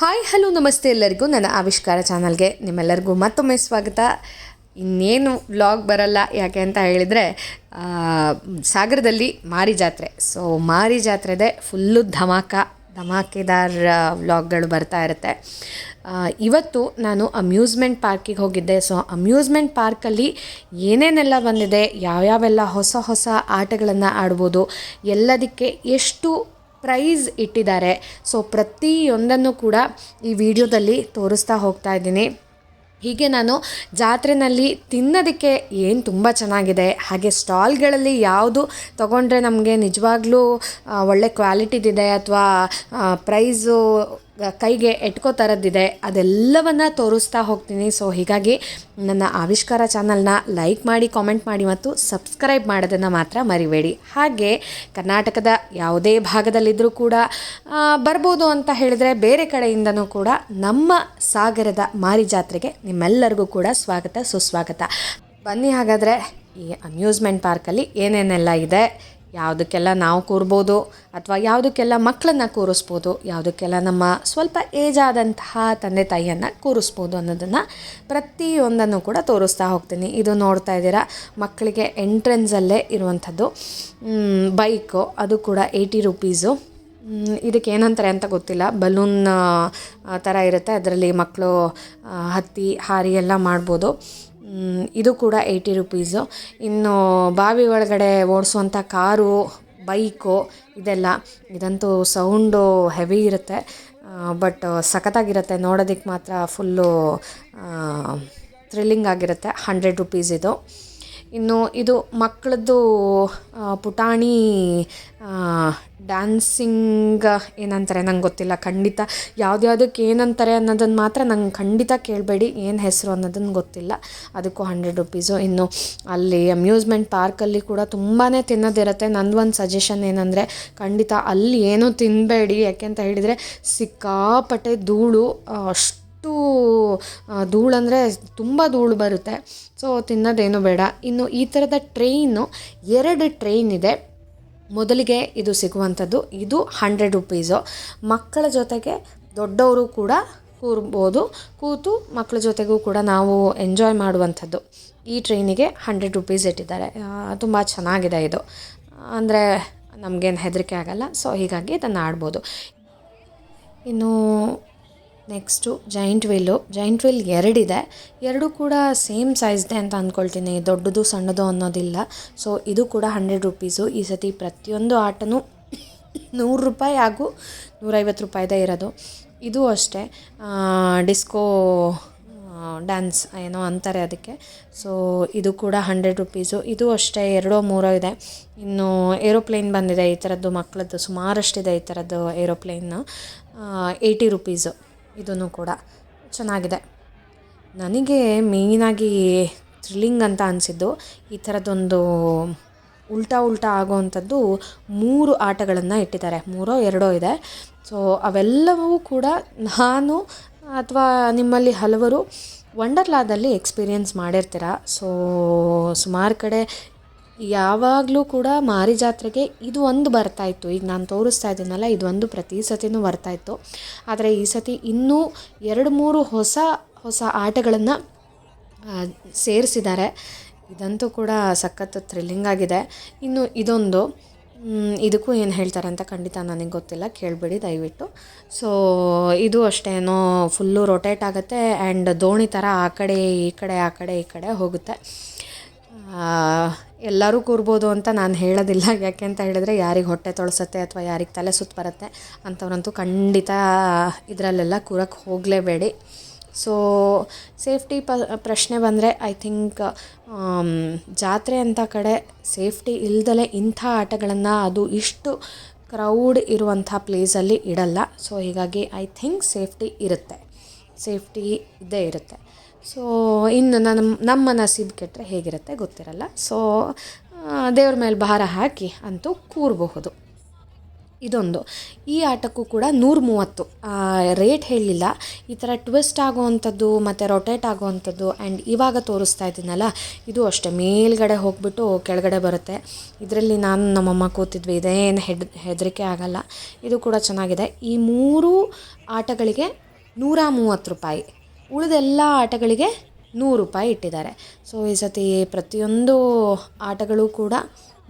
Hi, hello, ನಮಸ್ತೆ ಎಲ್ಲರಿಗೂ. ನನ್ನ ಆವಿಷ್ಕಾರ ಚಾನಲ್ಗೆ ನಿಮ್ಮೆಲ್ಲರಿಗೂ ಮತ್ತೊಮ್ಮೆ ಸ್ವಾಗತ. ಇನ್ನೇನು ವ್ಲಾಗ್ ಬರಲ್ಲ ಯಾಕೆ ಅಂತ ಹೇಳಿದರೆ ಸಾಗರದಲ್ಲಿ ಮಾರಿ ಜಾತ್ರೆ. ಸೊ ಮಾರಿ ಜಾತ್ರೆದೇ ಫುಲ್ಲು ಧಮಾಕ, ಧಮಾಕೆದಾರ್ ವ್ಲಾಗ್ಗಳು ಬರ್ತಾ ಇರುತ್ತೆ. ಇವತ್ತು ನಾನು ಅಮ್ಯೂಸ್ಮೆಂಟ್ ಪಾರ್ಕಿಗೆ ಹೋಗಿದ್ದೆ. ಸೊ ಅಮ್ಯೂಸ್ಮೆಂಟ್ ಪಾರ್ಕಲ್ಲಿ ಏನೇನೆಲ್ಲ ಬಂದಿದೆ, ಯಾವ್ಯಾವೆಲ್ಲ ಹೊಸ ಹೊಸ ಆಟಗಳನ್ನು ಆಡ್ಬೋದು, ಎಲ್ಲದಕ್ಕೆ ಎಷ್ಟು ಪ್ರೈಸ್ ಇಟ್ಟಿದ್ದಾರೆ. ಸೊ ಪ್ರತಿಯೊಂದನ್ನು ಕೂಡ ಈ ವಿಡಿಯೋದಲ್ಲಿ ತೋರಿಸ್ತಾ ಹೋಗ್ತಾ ಇದ್ದೀನಿ. ಹೀಗೆ ನಾನು ಜಾತ್ರೆನಲ್ಲಿ ತಿನ್ನೋದಕ್ಕೆ ಏನು ತುಂಬ ಚೆನ್ನಾಗಿದೆ. ಹಾಗೆ ಸ್ಟಾಲ್ಗಳಲ್ಲಿ ಯಾವುದು ತೊಗೊಂಡ್ರೆ ನಮಗೆ ನಿಜವಾಗ್ಲೂ ಒಳ್ಳೆ ಕ್ವಾಲಿಟಿದಿದೆ ಅಥವಾ ಪ್ರೈಸು ಕೈಗೆ ಎಟ್ಕೋ ಥರದ್ದಿದೆ ಅದೆಲ್ಲವನ್ನು ತೋರಿಸ್ತಾ ಹೋಗ್ತೀನಿ. ಸೊ ಹೀಗಾಗಿ ನನ್ನ ಆವಿಷ್ಕಾರ ಚಾನಲ್ನ ಲೈಕ್ ಮಾಡಿ ಕಾಮೆಂಟ್ ಮಾಡಿ ಮತ್ತು ಸಬ್ಸ್ಕ್ರೈಬ್ ಮಾಡೋದನ್ನು ಮಾತ್ರ ಮರಿಬೇಡಿ. ಹಾಗೆ ಕರ್ನಾಟಕದ ಯಾವುದೇ ಭಾಗದಲ್ಲಿದ್ದರೂ ಕೂಡ ಬರ್ಬೋದು ಅಂತ ಹೇಳಿದರೆ ಬೇರೆ ಕಡೆಯಿಂದನೂ ಕೂಡ ನಮ್ಮ ಸಾಗರದ ಮಾರಿ ಜಾತ್ರೆಗೆ ನಿಮ್ಮೆಲ್ಲರಿಗೂ ಕೂಡ ಸ್ವಾಗತ, ಸುಸ್ವಾಗತ. ಬನ್ನಿ ಹಾಗಾದರೆ ಈ ಅಮ್ಯೂಸ್ಮೆಂಟ್ ಪಾರ್ಕಲ್ಲಿ ಏನೇನೆಲ್ಲ ಇದೆ. ಯಾವುದಕ್ಕೆಲ್ಲ ನಾವು ಕೂರ್ಬೋದು ಅಥವಾ ಯಾವುದಕ್ಕೆಲ್ಲ ಮಕ್ಕಳನ್ನ ಕೂರಿಸ್ಬೋದು, ಯಾವುದಕ್ಕೆಲ್ಲ ನಮ್ಮ ಸ್ವಲ್ಪ ಏಜ್ ಆದಂತಹ ತಂದೆ ತಾಯಿಯನ್ನು ಕೂರಿಸ್ಬೋದು ಅನ್ನೋದನ್ನು ಪ್ರತಿಯೊಂದನ್ನು ಕೂಡ ತೋರಿಸ್ತಾ ಹೋಗ್ತೀನಿ. ಇದು ನೋಡ್ತಾ ಇದ್ದೀರಾ, ಮಕ್ಕಳಿಗೆ ಎಂಟ್ರೆನ್ಸಲ್ಲೇ ಇರುವಂಥದ್ದು. ಬೈಕು ಅದು ಕೂಡ ಏಯ್ಟಿ ರುಪೀಸು ಇದಕ್ಕೆ ಏನಂತಾರೆ ಅಂತ ಗೊತ್ತಿಲ್ಲ. ಬಲೂನ್ ಥರ ಇರುತ್ತೆ. ಅದರಲ್ಲಿ ಮಕ್ಕಳು ಹತ್ತಿ, ಹಾರಿ ಎಲ್ಲ ಮಾಡ್ಬೋದು. ಇದು ಕೂಡ ಏಯ್ಟಿ ರುಪೀಸು ಇನ್ನು ಬಾವಿ ಒಳಗಡೆ ಓಡಿಸುವಂಥ ಕಾರು, ಬೈಕು ಇದೆಲ್ಲ, ಇದಂತೂ ಸೌಂಡು ಹೆವಿ ಇರುತ್ತೆ. ಬಟ್ ಸಖತ್ತಾಗಿರುತ್ತೆ. ನೋಡೋದಕ್ಕೆ ಮಾತ್ರ ಫುಲ್ಲು ಥ್ರಿಲ್ಲಿಂಗ್ ಆಗಿರುತ್ತೆ. ಹಂಡ್ರೆಡ್ ರುಪೀಸ್ ಇದು. ಇನ್ನು ಇದು ಮಕ್ಕಳದ್ದು ಪುಟಾಣಿ ಡ್ಯಾನ್ಸಿಂಗ್ ಏನಂತಾರೆ ನಂಗೆ ಗೊತ್ತಿಲ್ಲ. ಖಂಡಿತ ಯಾವುದ್ಯಾವ್ದಕ್ಕೆ ಏನಂತಾರೆ ಅನ್ನೋದನ್ನು ಮಾತ್ರ ನಂಗೆ ಖಂಡಿತ ಕೇಳಬೇಡಿ. ಏನು ಹೆಸರು ಅನ್ನೋದನ್ನು ಗೊತ್ತಿಲ್ಲ. ಅದಕ್ಕೂ ಹಂಡ್ರೆಡ್ ರುಪೀಸು ಇನ್ನು ಅಲ್ಲಿ ಅಮ್ಯೂಸ್ಮೆಂಟ್ ಪಾರ್ಕಲ್ಲಿ ಕೂಡ ತುಂಬಾ ತಿನ್ನೋದಿರುತ್ತೆ. ನಂದು ಒಂದು ಸಜೆಷನ್ ಏನಂದರೆ ಖಂಡಿತ ಅಲ್ಲಿ ಏನೂ ತಿನ್ನಬೇಡಿ ಯಾಕೆ ಅಂತ ಹೇಳಿದರೆ ಸಿಕ್ಕಾಪಟ್ಟೆ ಧೂಳು ಆ, ಅಷ್ಟು ಧೂಳಂದರೆ ತುಂಬ ಧೂಳು ಬರುತ್ತೆ. ಸೊ ತಿನ್ನೋದೇನು ಬೇಡ. ಇನ್ನು ಈ ಥರದ ಟ್ರೈನು ಎರಡು ಟ್ರೈನ್ ಇದೆ. ಮೊದಲಿಗೆ ಇದು ಸಿಗುವಂಥದ್ದು. ಇದು ಹಂಡ್ರೆಡ್ ರುಪೀಸು. ಮಕ್ಕಳ ಜೊತೆಗೆ ದೊಡ್ಡವರು ಕೂಡ ಕೂರ್ಬೋದು. ಕೂತು ಮಕ್ಕಳ ಜೊತೆಗೂ ಕೂಡ ನಾವು ಎಂಜಾಯ್ ಮಾಡುವಂಥದ್ದು. ಈ ಟ್ರೈನಿಗೆ ಹಂಡ್ರೆಡ್ ರುಪೀಸ್ ಇಟ್ಟಿದ್ದಾರೆ. ತುಂಬ ಚೆನ್ನಾಗಿದೆ ಇದು. ಅಂದರೆ ನಮಗೇನು ಹೆದರಿಕೆ ಆಗಲ್ಲ. ಸೊ ಹೀಗಾಗಿ ಇದನ್ನು ಆಡ್ಬೋದು. ಇನ್ನು next giant wheel giant wheel ಎರಡಿದೆ. ಎರಡು ಕೂಡ ಸೇಮ್ ಸೈಜ್ದೆ ಅಂತ ಅಂದ್ಕೊಳ್ತೀನಿ ದೊಡ್ಡದು, ಸಣ್ಣದು ಅನ್ನೋದಿಲ್ಲ. ಸೊ ಇದು ಕೂಡ ಹಂಡ್ರೆಡ್ ರುಪೀಸು ಈ ಸತಿ ಪ್ರತಿಯೊಂದು ಆಟನೂ ನೂರು ರೂಪಾಯಿ ಹಾಗೂ ನೂರೈವತ್ತು ರೂಪಾಯಿದೆ ಇರೋದು. ಇದು ಅಷ್ಟೇ. ಡಿಸ್ಕೋ ಡ್ಯಾನ್ಸ್ ಏನೋ ಅಂತಾರೆ ಅದಕ್ಕೆ. ಸೊ ಇದು ಕೂಡ ಹಂಡ್ರೆಡ್ ರುಪೀಸು ಇದು ಅಷ್ಟೇ, ಎರಡೋ, ಮೂರೋ ಇದೆ. ಇನ್ನು ಏರೋಪ್ಲೇನ್ ಬಂದಿದೆ ಈ ಥರದ್ದು ಮಕ್ಕಳದ್ದು ಸುಮಾರಷ್ಟಿದೆ ಈ ಥರದ್ದು ಏರೋಪ್ಲೇನ್ ಏಯ್ಟಿ ರುಪೀಸು ಇದನ್ನು ಕೂಡ ಚೆನ್ನಾಗಿದೆ. ನನಗೆ ಮೇಯ್ನಾಗಿ ಥ್ರಿಲ್ಲಿಂಗ್ ಅಂತ ಅನಿಸಿದ್ದು, ಈ ಥರದ್ದೊಂದು ಉಲ್ಟಾ ಉಲ್ಟಾ ಆಗೋವಂಥದ್ದು ಮೂರು ಆಟಗಳನ್ನು ಇಟ್ಟಿದ್ದಾರೆ. ಮೂರೋ, ಎರಡೋ ಇದೆ. ಸೊ ಅವೆಲ್ಲವೂ ಕೂಡ ನಾನು ಅಥವಾ ನಿಮ್ಮಲ್ಲಿ ಹಲವರು ವಂಡರ್ಲಾದಲ್ಲಿ ಎಕ್ಸ್ಪೀರಿಯೆನ್ಸ್ ಮಾಡಿರ್ತೀರ? ಸೊ ಸುಮಾರು ಕಡೆ ಯಾವಾಗಲೂ ಕೂಡ ಮಾರಿ ಜಾತ್ರೆಗೆ ಇದು ಒಂದು ಬರ್ತಾಯಿತ್ತು ಈಗ ನಾನು ತೋರಿಸ್ತಾ ಇದ್ದೀನಲ್ಲ, ಇದು ಒಂದು ಪ್ರತಿ ಸತಿನೂ ಬರ್ತಾಯಿತ್ತು ಆದರೆ ಈ ಸತಿ ಇನ್ನೂ ಎರಡು ಮೂರು ಹೊಸ ಹೊಸ ಆಟಗಳನ್ನು ಸೇರಿಸಿದ್ದಾರೆ. ಇದಂತೂ ಕೂಡ ಸಖತ್ ಥ್ರಿಲ್ಲಿಂಗ್ ಆಗಿದೆ. ಇನ್ನು ಇದೊಂದು ಇದಕ್ಕೂ ಏನು ಹೇಳ್ತಾರೆ ಅಂತ ಖಂಡಿತ ನನಗೆ ಗೊತ್ತಿಲ್ಲ. ಕೇಳಬೇಡಿ ದಯವಿಟ್ಟು. ಸೊ ಇದು ಅಷ್ಟೇನೋ ಫುಲ್ಲು ರೊಟೇಟ್ ಆಗುತ್ತೆ ಆ್ಯಂಡ್ ದೋಣಿ ಥರ ಆ ಕಡೆ, ಈ ಕಡೆ, ಆ ಕಡೆ, ಈ ಕಡೆ ಹೋಗುತ್ತೆ. ಎಲ್ಲರೂ ಕೂರ್ಬೋದು ಅಂತ ನಾನು ಹೇಳೋದಿಲ್ಲ. ಯಾಕೆ ಅಂತ ಹೇಳಿದರೆ ಯಾರಿಗೆ ಹೊಟ್ಟೆ ತೊಳಸತ್ತೆ ಅಥವಾ ಯಾರಿಗೆ ತಲೆ ಸುತ್ತ ಬರುತ್ತೆ ಅಂಥವ್ರಂತೂ ಖಂಡಿತ ಇದರಲ್ಲೆಲ್ಲ ಕೂರಕ್ಕೆ ಹೋಗಲೇಬೇಡಿ. ಸೊ ಸೇಫ್ಟಿ ಪ, ಪ್ರಶ್ನೆ ಬಂದರೆ ಐ ಥಿಂಕ್ ಜಾತ್ರೆ ಅಂತ ಕಡೆ ಸೇಫ್ಟಿ ಇಲ್ದಲೆ ಇಂಥ ಆಟಗಳನ್ನು ಅದು ಇಷ್ಟು ಕ್ರೌಡ್ ಇರುವಂಥ ಪ್ಲೇಸಲ್ಲಿ ಇಡಲ್ಲ. ಸೊ ಹೀಗಾಗಿ ಐ ಥಿಂಕ್ ಸೇಫ್ಟಿ ಇರುತ್ತೆ. ಸೇಫ್ಟಿ ಇದ್ದೇ ಇರುತ್ತೆ. ಸೊ ಇನ್ನು ನನ್ನ, ನಮ್ಮ ನಸೀಬ್ ಕೆಟ್ಟರೆ ಹೇಗಿರುತ್ತೆ ಗೊತ್ತಿರಲ್ಲ. ಸೊ ದೇವ್ರ ಮೇಲೆ ಭಾರ ಹಾಕಿ ಅಂತೂ ಕೂರಬಹುದು. ಇದೊಂದು. ಈ ಆಟಕ್ಕೂ ಕೂಡ ನೂರ ಮೂವತ್ತು ರೇಟ್ ಹೇಳಲಿಲ್ಲ ಈ ಥರ ಟ್ವಿಸ್ಟ್ ಆಗೋವಂಥದ್ದು, ಮತ್ತು ರೊಟೇಟ್ ಆಗೋವಂಥದ್ದು ಆ್ಯಂಡ್ ಇವಾಗ ತೋರಿಸ್ತಾ ಇದ್ದೀನಲ್ಲ, ಇದು ಅಷ್ಟೇ. ಮೇಲ್ಗಡೆ ಹೋಗ್ಬಿಟ್ಟು ಕೆಳಗಡೆ ಬರುತ್ತೆ. ಇದರಲ್ಲಿ ನಾನು ನಮ್ಮಮ್ಮ ಕೂತಿದ್ವಿ, ಇದೇನು ಹೆಡ್, ಹೆದರಿಕೆ ಆಗಲ್ಲ. ಇದು ಕೂಡ ಚೆನ್ನಾಗಿದೆ. ಈ ಮೂರು ಆಟಗಳಿಗೆ ನೂರ ಮೂವತ್ತು ರೂಪಾಯಿ. ಉಳಿದೆಲ್ಲ ಆಟಗಳಿಗೆ ನೂರು ರೂಪಾಯಿ ಇಟ್ಟಿದ್ದಾರೆ. ಸೊ ಈ ಸತಿ ಪ್ರತಿಯೊಂದು ಆಟಗಳು ಕೂಡ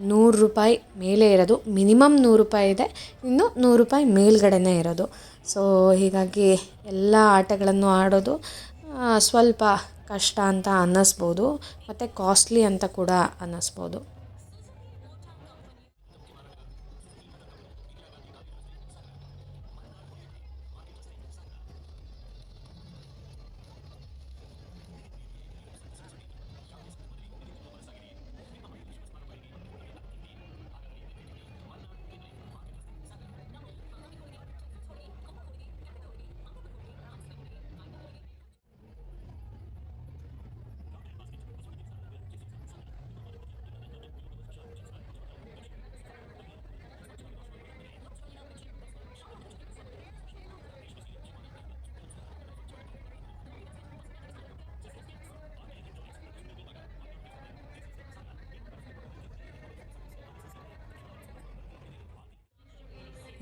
ನೂರು ರೂಪಾಯಿ ಮೇಲೆ ಇರೋದು. ಮಿನಿಮಮ್ ನೂರು ರೂಪಾಯಿ ಇದೆ. ಇನ್ನು ನೂರು ರೂಪಾಯಿ ಮೇಲ್ಗಡೆನೇ ಇರೋದು. ಸೊ ಹೀಗಾಗಿ ಎಲ್ಲ ಆಟಗಳನ್ನು ಆಡೋದು ಸ್ವಲ್ಪ ಕಷ್ಟ ಅಂತ ಅನ್ನಿಸ್ಬೋದು. ಮತ್ತು ಕಾಸ್ಟ್ಲಿ ಅಂತ ಕೂಡ ಅನ್ನಿಸ್ಬೋದು.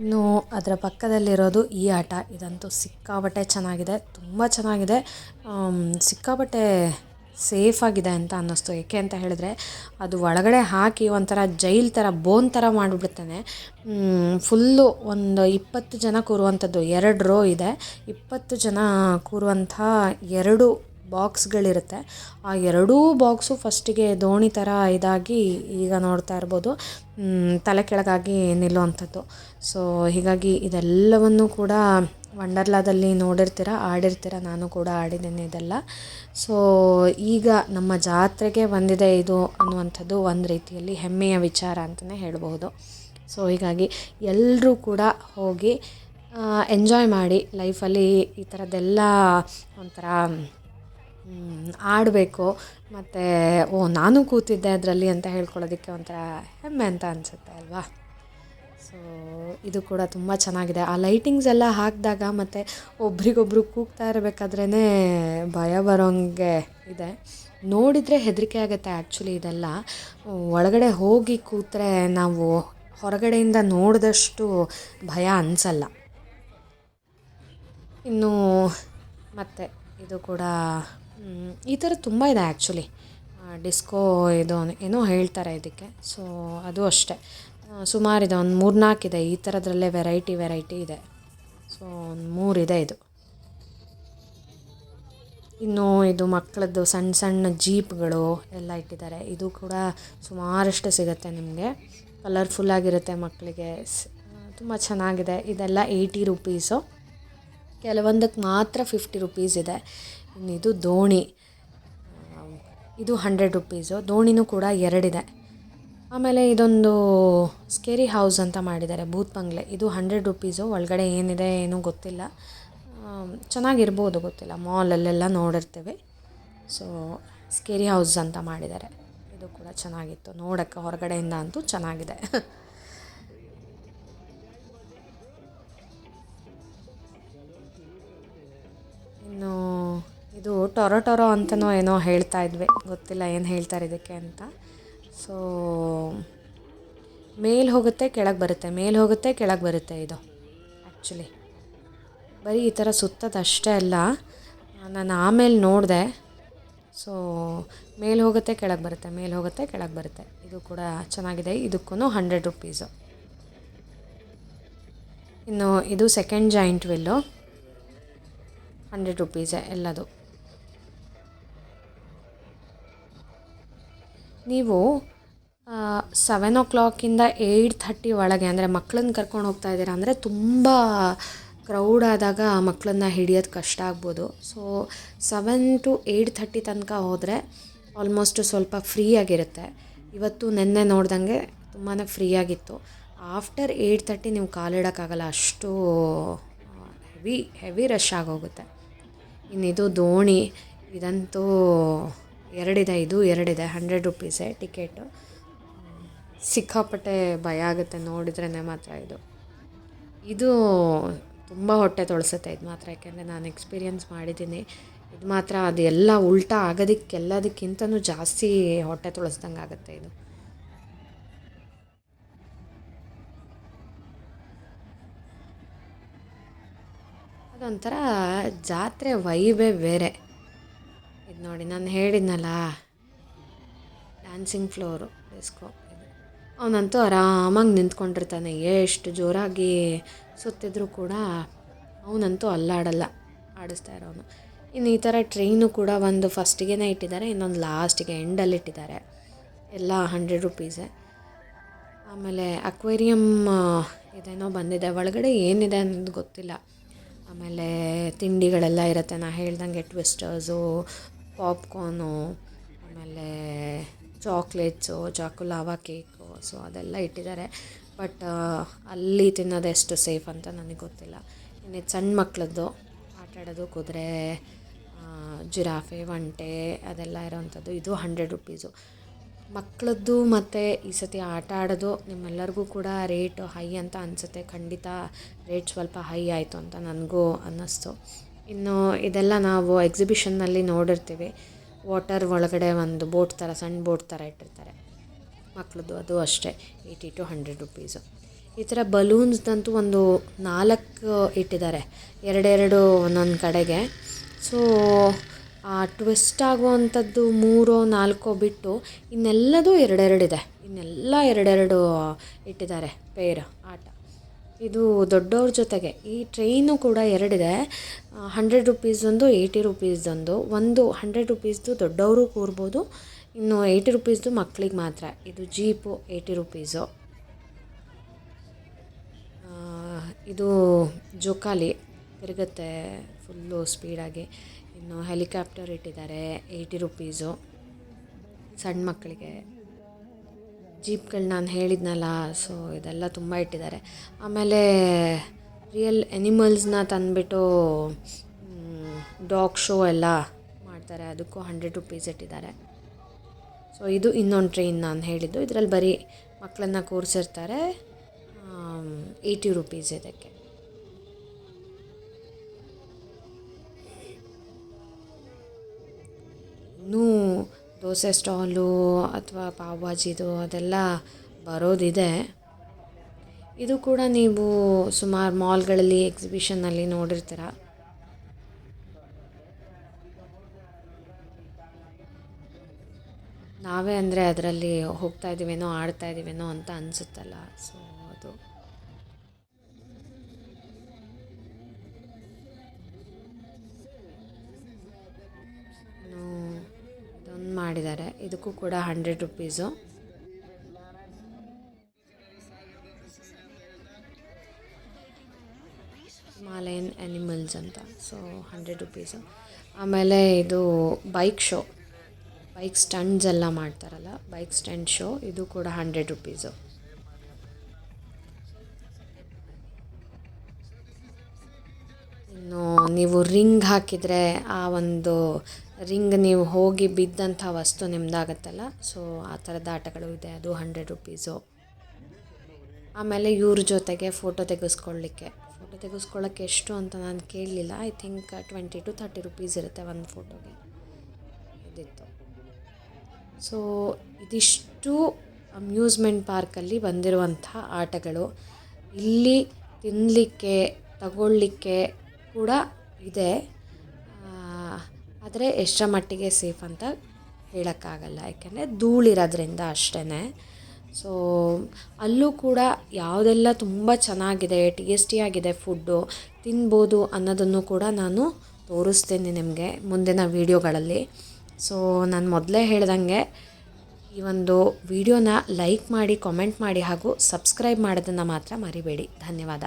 ಇನ್ನು ಅದರ ಪಕ್ಕದಲ್ಲಿರೋದು ಈ ಆಟ. ಇದಂತೂ ಸಿಕ್ಕಾಪಟ್ಟೆ ಚೆನ್ನಾಗಿದೆ. ತುಂಬ ಚೆನ್ನಾಗಿದೆ. ಸಿಕ್ಕಾಪಟ್ಟೆ ಸೇಫಾಗಿದೆ ಅಂತ ಅನ್ನಿಸ್ತು. ಏಕೆ ಅಂತ ಹೇಳಿದ್ರೆ, ಅದು ಒಳಗಡೆ ಹಾಕಿ ಒಂಥರ ಜೈಲ್ ಥರ, ಬೋನ್ ಥರ ಮಾಡಿಬಿಡ್ತೇನೆ. ಫುಲ್ಲು ಒಂದು ಇಪ್ಪತ್ತು ಜನ ಕೂರುವಂಥದ್ದು. ಎರಡು ರೋ ಇದೆ. ಇಪ್ಪತ್ತು ಜನ ಕೂರುವಂಥ ಎರಡು ಬಾಕ್ಸ್ಗಳಿರುತ್ತೆ. ಆ ಎರಡೂ ಬಾಕ್ಸು ಫಸ್ಟಿಗೆ ದೋಣಿ ಥರ ಇದಾಗಿ ಈಗ ನೋಡ್ತಾ ಇರ್ಬೋದು. ತಲೆ ಕೆಳಗಾಗಿ ನಿಲ್ಲುವಂಥದ್ದು. ಸೊ ಹೀಗಾಗಿ ಇದೆಲ್ಲವನ್ನು ಕೂಡ ವಂಡರ್ಲಾದಲ್ಲಿ ನೋಡಿರ್ತೀರ, ಆಡಿರ್ತೀರ, ನಾನು ಕೂಡ ಆಡಿದ್ದೇನೆ ಇದೆಲ್ಲ. ಸೊ ಈಗ ನಮ್ಮ ಜಾತ್ರೆಗೆ ಬಂದಿದೆ ಇದು ಅನ್ನುವಂಥದ್ದು ಒಂದು ರೀತಿಯಲ್ಲಿ ಹೆಮ್ಮೆಯ ವಿಚಾರ ಅಂತಲೇ ಹೇಳಬಹುದು. ಸೊ ಹೀಗಾಗಿ ಎಲ್ಲರೂ ಕೂಡ ಹೋಗಿ ಎಂಜಾಯ್ ಮಾಡಿ ಲೈಫಲ್ಲಿ ಈ ಥರದ್ದೆಲ್ಲ ಒಂಥರ ಆಡಬೇಕು. ಮತ್ತು, ಓ, ನಾನು ಕೂತಿದ್ದೆ ಅದರಲ್ಲಿ ಅಂತ ಹೇಳ್ಕೊಳ್ಳೋದಕ್ಕೆ ಒಂಥರ ಹೆಮ್ಮೆ ಅಂತ ಅನಿಸುತ್ತೆ ಅಲ್ವಾ? ಸೊ ಇದು ಕೂಡ ತುಂಬ ಚೆನ್ನಾಗಿದೆ. ಆ ಲೈಟಿಂಗ್ಸ್ ಎಲ್ಲ ಹಾಕಿದಾಗ ಮತ್ತು ಒಬ್ರಿಗೊಬ್ರು ಕೂಗ್ತಾ ಇರಬೇಕಾದ್ರೇ ಭಯ ಬರೋಂಗೆ ಇದೆ. ನೋಡಿದರೆ ಹೆದರಿಕೆ ಆಗುತ್ತೆ ಆ್ಯಕ್ಚುಲಿ ಇದೆಲ್ಲ. ಒಳಗಡೆ ಹೋಗಿ ಕೂತ್ರೆ ನಾವು ಹೊರಗಡೆಯಿಂದ ನೋಡಿದಷ್ಟು ಭಯ ಅನಿಸಲ್ಲ. ಇನ್ನು ಮತ್ತು, ಇದು ಕೂಡ ಈ ಥರ ತುಂಬ ಇದೆ ಆ್ಯಕ್ಚುಲಿ. ಡಿಸ್ಕೋ ಇದು ಏನೋ ಹೇಳ್ತಾರೆ ಇದಕ್ಕೆ. ಸೊ ಅದು ಅಷ್ಟೇ. ಸುಮಾರಿದೆ ಒಂದು ಮೂರು ಇದೆ. ಈ ಥರದ್ರಲ್ಲೇ ವೆರೈಟಿ ವೆರೈಟಿ ಇದೆ. ಸೊ ಒಂದು ಮೂರಿದೆ ಇದು ಇನ್ನು ಇದು ಮಕ್ಕಳದ್ದು ಸಣ್ಣ ಸಣ್ಣ ಜೀಪ್ಗಳು ಎಲ್ಲ ಇಟ್ಟಿದ್ದಾರೆ. ಇದು ಕೂಡ ಸುಮಾರಷ್ಟು ಸಿಗುತ್ತೆ ನಿಮಗೆ. ಕಲರ್ಫುಲ್ಲಾಗಿರುತ್ತೆ ಮಕ್ಕಳಿಗೆ ತುಂಬ ಚೆನ್ನಾಗಿದೆ. ಇದೆಲ್ಲ ಏಯ್ಟಿ ರುಪೀಸು ಕೆಲವೊಂದಕ್ಕೆ ಮಾತ್ರ ಫಿಫ್ಟಿ ರುಪೀಸ್ ಇದೆ. ಇದು ದೋಣಿ. ಇದು ಹಂಡ್ರೆಡ್ ರುಪೀಸು ದೋಣಿನೂ ಕೂಡ ಎರಡಿದೆ. ಆಮೇಲೆ ಇದೊಂದು ಸ್ಕೇರಿ ಹೌಸ್ ಅಂತ ಮಾಡಿದ್ದಾರೆ ಭೂತ್ ಬಂಗ್ಲೆ. ಇದು ಹಂಡ್ರೆಡ್ ರುಪೀಸು ಒಳಗಡೆ ಏನಿದೆ ಏನೂ ಗೊತ್ತಿಲ್ಲ. ಚೆನ್ನಾಗಿರ್ಬೋದು ಗೊತ್ತಿಲ್ಲ. ಮಾಲಲ್ಲೆಲ್ಲ ನೋಡಿರ್ತೀವಿ. ಸೊ ಸ್ಕೇರಿ ಹೌಸ್ ಅಂತ ಮಾಡಿದ್ದಾರೆ. ಇದು ಕೂಡ ಚೆನ್ನಾಗಿತ್ತು. ನೋಡೋಕ್ಕೆ ಹೊರಗಡೆಯಿಂದ ಅಂತೂ ಚೆನ್ನಾಗಿದೆ. ಟೊರೋ ಟೊರೊ ಅಂತನೋ ಏನೋ ಹೇಳ್ತಾ ಇದ್ವಿ. ಗೊತ್ತಿಲ್ಲ ಏನು ಹೇಳ್ತಾರೆ ಇದಕ್ಕೆ ಅಂತ. ಸೊ ಮೇಲೆ ಹೋಗುತ್ತೆ, ಕೆಳಗೆ ಬರುತ್ತೆ. ಮೇಲೆ ಹೋಗುತ್ತೆ, ಕೆಳಗೆ ಬರುತ್ತೆ ಇದು ಆ್ಯಕ್ಚುಲಿ ಬರೀ ಈ ಥರ ಸುತ್ತದಷ್ಟೇ ಅಲ್ಲ, ನಾನು ಆಮೇಲೆ ನೋಡಿದೆ. ಸೊ ಮೇಲೆ ಹೋಗುತ್ತೆ, ಕೆಳಗೆ ಬರುತ್ತೆ. ಮೇಲೆ ಹೋಗುತ್ತೆ, ಕೆಳಗೆ ಬರುತ್ತೆ. ಇದು ಕೂಡ ಚೆನ್ನಾಗಿದೆ. ಇದಕ್ಕೂ ಹಂಡ್ರೆಡ್ ರುಪೀಸು ಇನ್ನು ಇದು ಸೆಕೆಂಡ್ ಜಾಯಿಂಟ್ ವಿಲ್ಲು ಹಂಡ್ರೆಡ್ ರುಪೀಸೇ ಎಲ್ಲದು. ನೀವು ಸೆವೆನ್ ಓ ಕ್ಲಾಕಿಂದ ಏಯ್ಟ್ ಥರ್ಟಿ ಒಳಗೆ ಅಂದರೆ ಮಕ್ಳನ್ನ ಕರ್ಕೊಂಡು ಹೋಗ್ತಾ ಇದ್ದೀರಾ ಅಂದರೆ ತುಂಬ ಕ್ರೌಡ್ ಆದಾಗ ಮಕ್ಕಳನ್ನ ಹಿಡಿಯೋದು ಕಷ್ಟ ಆಗ್ಬೋದು. So seven to eight thirty ತನಕ ಹೋದರೆ ಆಲ್ಮೋಸ್ಟ್ ಸ್ವಲ್ಪ ಫ್ರೀ ಆಗಿರುತ್ತೆ. ಇವತ್ತು ನಿನ್ನೆ ನೋಡ್ದಂಗೆ ತುಂಬಾ ಫ್ರೀ ಆಗಿತ್ತು. ಆಫ್ಟರ್ ಏಯ್ಟ್ ಥರ್ಟಿ ನೀವು ಕಾಲಿಡೋಕ್ಕಾಗಲ್ಲ ಅಷ್ಟು ಹೆವಿ ಹೆವಿ ರಶ್ ಆಗೋಗುತ್ತೆ. ಇನ್ನಿದು ದೋಣಿ ಇದಂತೂ ಎರಡಿದೆ ಇದು ಎರಡಿದೆ ಹಂಡ್ರೆಡ್ ರುಪೀಸೇ ಟಿಕೆಟು ಸಿಕ್ಕಾಪಟ್ಟೆ ಭಯ ಆಗುತ್ತೆ ನೋಡಿದ್ರೇ ಮಾತ್ರ ಇದು. ಇದು ತುಂಬ ಹೊಟ್ಟೆ ತೊಳಸುತ್ತೆ ಇದು ಮಾತ್ರ, ಯಾಕೆಂದರೆ ನಾನು ಎಕ್ಸ್ಪೀರಿಯನ್ಸ್ ಮಾಡಿದ್ದೀನಿ. ಇದು ಮಾತ್ರ ಅದೆಲ್ಲ ಉಲ್ಟಾ ಆಗೋದಕ್ಕೆಲ್ಲದಕ್ಕಿಂತನೂ ಜಾಸ್ತಿ ಹೊಟ್ಟೆ ತೊಳಸ್ದಂಗೆ ಆಗುತ್ತೆ ಇದು. ಅದೊಂಥರ ಜಾತ್ರೆ ವೈಬೇ ಬೇರೆ. ನೋಡಿ, ನಾನು ಹೇಳಿದ್ನಲ್ಲ ಡ್ಯಾನ್ಸಿಂಗ್ ಫ್ಲೋರು ಡಿಸ್ಕೋ ಅವನಂತೂ ಆರಾಮಾಗಿ ನಿಂತ್ಕೊಂಡಿರ್ತಾನೆ, ಎಷ್ಟು ಜೋರಾಗಿ ಸುತ್ತಿದ್ರೂ ಕೂಡ ಅವನಂತೂ ಅಲ್ಲಾಡಲ್ಲ, ಆಡಿಸ್ತಾ ಇರೋನು. ಇನ್ನು ಈ ಥರ ಟ್ರೈನು ಕೂಡ ಒಂದು ಫಸ್ಟಿಗೆ ಇಟ್ಟಿದ್ದಾರೆ, ಇನ್ನೊಂದು ಲಾಸ್ಟಿಗೆ ಎಂಡಲ್ಲಿ ಇಟ್ಟಿದ್ದಾರೆ. ಎಲ್ಲ ಹಂಡ್ರೆಡ್ ರುಪೀಸೇ ಆಮೇಲೆ ಅಕ್ವೇರಿಯಮ್ ಇದೇನೋ ಬಂದಿದೆ, ಒಳಗಡೆ ಏನಿದೆ ಅನ್ನೋದು ಗೊತ್ತಿಲ್ಲ. ಆಮೇಲೆ ತಿಂಡಿಗಳೆಲ್ಲ ಇರುತ್ತೆ, ನಾ ಹೇಳ್ದಂಗೆ ಟ್ವಿಸ್ಟರ್ಸು ಪಾಪ್ಕಾರ್ನು, ಆಮೇಲೆ ಚಾಕ್ಲೇಟ್ಸು, ಚಾಕುಲಾವ ಕೇಕು, ಸೊ ಅದೆಲ್ಲ ಇಟ್ಟಿದ್ದಾರೆ. ಬಟ್ ಅಲ್ಲಿ ತಿನ್ನೋದು ಎಷ್ಟು ಸೇಫ್ ಅಂತ ನನಗೆ ಗೊತ್ತಿಲ್ಲ. ಇನ್ನು ಸಣ್ಣ ಮಕ್ಕಳದ್ದು ಆಟ ಆಡೋದು ಕುದುರೆ ಜಿರಾಫೆ, ಒಂಟೆ, ಅದೆಲ್ಲ ಇರೋವಂಥದ್ದು ಇದು ಹಂಡ್ರೆಡ್ ರುಪೀಸು. ಮಕ್ಕಳದ್ದು ಮತ್ತು ಈ ಸತಿ ಆಟ ಆಡೋದು ನಿಮ್ಮೆಲ್ಲರಿಗೂ ಕೂಡ ರೇಟ್ ಹೈ ಅಂತ ಅನಿಸುತ್ತೆ. ಖಂಡಿತ ರೇಟ್ ಸ್ವಲ್ಪ ಹೈ ಆಯಿತು ಅಂತ ನನಗೂ ಅನ್ನಿಸ್ತು. ಇನ್ನು ಇದೆಲ್ಲ ನಾವು ಎಕ್ಸಿಬಿಷನ್ನಲ್ಲಿ ನೋಡಿರ್ತೀವಿ. ವಾಟರ್ ಒಳಗಡೆ ಒಂದು ಬೋಟ್ ಥರ ಸಣ್ಣ ಬೋಟ್ ಥರ ಇಟ್ಟಿರ್ತಾರೆ. ಮಕ್ಕಳದ್ದು ಅದು ಅಷ್ಟೇ ಏಯ್ಟಿ ಟು ಹಂಡ್ರೆಡ್ ರುಪೀಸು ಈ ಥರ ಬಲೂನ್ಸ್ದಂತೂ ಒಂದು ನಾಲ್ಕು ಇಟ್ಟಿದ್ದಾರೆ. ಎರಡೆರಡು ಒಂದೊಂದು ಕಡೆಗೆ. ಸೊ ಆ ಟ್ವಿಸ್ಟ್ ಆಗುವಂಥದ್ದು ಮೂರೋ, ನಾಲ್ಕೋ ಬಿಟ್ಟು ಇನ್ನೆಲ್ಲದೂ ಎರಡೆರಡಿದೆ. ಇನ್ನೆಲ್ಲ ಎರಡೆರಡು ಇಟ್ಟಿದ್ದಾರೆ ಪೇರ್ ಆಟ. ಇದು ದೊಡ್ಡವ್ರ ಜೊತೆಗೆ. ಈ ಟ್ರೈನು ಕೂಡ ಎರಡಿದೆ. ಹಂಡ್ರೆಡ್ ರುಪೀಸೊಂದು ಏಯ್ಟಿ ರುಪೀಸ್ದೊಂದು ಒಂದು. ಹಂಡ್ರೆಡ್ ರುಪೀಸ್ದು ದೊಡ್ಡವರು ಕೂರ್ಬೋದು, ಇನ್ನು ಏಯ್ಟಿ ರುಪೀಸ್ದು ಮಕ್ಕಳಿಗೆ ಮಾತ್ರ. ಇದು ಜೀಪು ಏಯ್ಟಿ ರುಪೀಸು ಇದು ಜೋಕಾಲಿ ತಿರುಗುತ್ತೆ ಫುಲ್ಲು ಸ್ಪೀಡಾಗಿ ಇನ್ನು ಹೆಲಿಕಾಪ್ಟರ್ ಇಟ್ಟಿದ್ದಾರೆ ಏಯ್ಟಿ ರುಪೀಸು ಸಣ್ಣ ಮಕ್ಕಳಿಗೆ ಜೀಪ್ಗಳು ನಾನು ಹೇಳಿದ್ನಲ್ಲ, ಸೊ ಇದೆಲ್ಲ ತುಂಬ ಇಟ್ಟಿದ್ದಾರೆ. ಆಮೇಲೆ ರಿಯಲ್ ಎನಿಮಲ್ಸ್ನ ತಂದುಬಿಟ್ಟು ಡಾಗ್ ಶೋ ಎಲ್ಲ ಮಾಡ್ತಾರೆ. ಅದಕ್ಕೂ ಹಂಡ್ರೆಡ್ ರುಪೀಸ್ ಇಟ್ಟಿದ್ದಾರೆ. ಸೊ ಇದು ಇನ್ನೊಂದು ಟ್ರೈನ್ ನಾನು ಹೇಳಿದ್ದು. ಇದರಲ್ಲಿ ಬರೀ ಮಕ್ಕಳನ್ನ ಕೂರಿಸಿರ್ತಾರೆ. ಏಯ್ಟಿ ರುಪೀಸ್ ಇದಕ್ಕೆ. ಇನ್ನೂ ದೋಸೆ ಸ್ಟಾಲು ಅಥವಾ ಪಾವ್ ಭಾಜಿದು ಅದೆಲ್ಲ ಬರೋದಿದೆ. ಇದು ಕೂಡ ನೀವು ಸುಮಾರು ಮಾಲ್ಗಳಲ್ಲಿ ಎಕ್ಸಿಬಿಷನ್ನಲ್ಲಿ ನೋಡಿರ್ತೀರ? ನಾವೇ ಅಂದರೆ ಅದರಲ್ಲಿ ಹೋಗ್ತಾ ಇದ್ದೀವೇನೋ ಆಡ್ತಾ ಇದ್ದೀವೇನೋ ಅಂತ ಅನಿಸುತ್ತಲ್ಲ, ಸೊ ಅದು. ಇದೊಂದು ಮಾಡಿದ್ದಾರೆ. ಇದಕ್ಕೂ ಕೂಡ ಹಂಡ್ರೆಡ್ ರುಪೀಸು ಹಿಮಾಲಯನ್ ಆ್ಯನಿಮಲ್ಸ್ ಅಂತ. ಸೊ ಹಂಡ್ರೆಡ್ ರುಪೀಸು ಆಮೇಲೆ ಇದು ಬೈಕ್ ಶೋ ಬೈಕ್ ಸ್ಟಂಡ್ಸ್ ಎಲ್ಲ ಮಾಡ್ತಾರಲ್ಲ ಬೈಕ್ ಸ್ಟಂಟ್ ಶೋ ಇದು ಕೂಡ ಹಂಡ್ರೆಡ್ ರುಪೀಸು ನೀವು ರಿಂಗ್ ಹಾಕಿದರೆ ಆ ಒಂದು ರಿಂಗ್ ನೀವು ಹೋಗಿ ಬಿದ್ದಂಥ ವಸ್ತು ನಿಮ್ಮದಾಗತ್ತಲ್ಲ ಸೊ ಆ ಥರದ ಆಟಗಳು ಇದೆ. ಅದು ಹಂಡ್ರೆಡ್ ರುಪೀಸು ಆಮೇಲೆ ಇವ್ರ ಜೊತೆಗೆ ಫೋಟೋ ತೆಗೆಸ್ಕೊಳ್ಳಿಕ್ಕೆ. ಫೋಟೋ ತೆಗೆಸ್ಕೊಳ್ಳೋಕ್ಕೆ ಎಷ್ಟು ಅಂತ ನಾನು ಕೇಳಲಿಲ್ಲ. I think twenty to thirty rupees ಇರುತ್ತೆ ಒಂದು ಫೋಟೋಗೆ ಇದಿತ್ತು. ಸೊ ಇದಿಷ್ಟು ಅಮ್ಯೂಸ್ಮೆಂಟ್ ಪಾರ್ಕಲ್ಲಿ ಬಂದಿರುವಂಥ ಆಟಗಳು. ಇಲ್ಲಿ ತಿನ್ನಲಿಕ್ಕೆ ತಗೊಳ್ಳಿಕ್ಕೆ ಕೂಡ ಇದೆ. ಆದರೆ ಎಷ್ಟರ ಮಟ್ಟಿಗೆ ಸೇಫ್ ಅಂತ ಹೇಳೋಕ್ಕಾಗಲ್ಲ. ಯಾಕೆಂದರೆ ಧೂಳಿರೋದ್ರಿಂದ ಅಷ್ಟೇ ಸೊ ಅಲ್ಲೂ ಕೂಡ ಯಾವುದೆಲ್ಲ ತುಂಬ ಚೆನ್ನಾಗಿದೆ ಟೇಸ್ಟಿಯಾಗಿದೆ ಫುಡ್ಡು ತಿನ್ಬೋದು ಅನ್ನೋದನ್ನು ಕೂಡ ನಾನು ತೋರಿಸ್ತೀನಿ ನಿಮಗೆ ಮುಂದಿನ ವೀಡಿಯೋಗಳಲ್ಲಿ. ಸೊ ನಾನು ಮೊದಲೇ ಹೇಳ್ದಂಗೆ ಈ ಒಂದು ವಿಡಿಯೋನ ಲೈಕ್ ಮಾಡಿ ಕಾಮೆಂಟ್ ಮಾಡಿ ಹಾಗೂ ಸಬ್ಸ್ಕ್ರೈಬ್ ಮಾಡೋದನ್ನು ಮಾತ್ರ ಮರಿಬೇಡಿ. ಧನ್ಯವಾದ.